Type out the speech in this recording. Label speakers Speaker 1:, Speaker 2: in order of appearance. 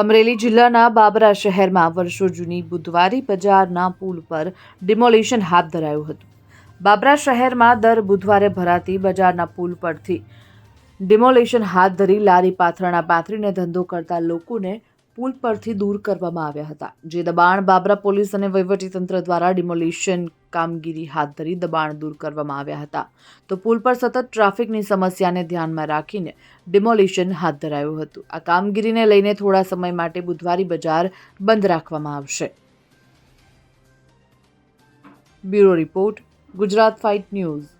Speaker 1: અમરેલી જિલ્લાના બાબરા શહેરમાં વર્ષો જૂની બુધવારી બજારના પુલ પર ડિમોલિશન હાથ ધરાયું હતું. બાબરા શહેરમાં દર બુધવારે ભરાતી બજારના પુલ પરથી ડિમોલિશન હાથ ધરી લારી પાથરણા, પાથરીને ધંધો કરતા લોકોને પુલ પરથી દૂર કરવામાં આવ્યા હતા. જે દબાણ બાબરા પોલીસ અને વહીવટીતંત્ર દ્વારા ડિમોલિશન કામગીરી હાથ ધરી દબાણ દૂર કરવામાં આવ્યા હતા. તો પુલ પર સતત ટ્રાફિકની સમસ્યાને ધ્યાનમાં રાખીને ડિમોલિશન હાથ ધરાયું હતું. આ કામગીરીને લઈને થોડા સમય માટે બુધવારી બજાર બંધ રાખવામાં આવશે. Bureau report, Gujarat fight news.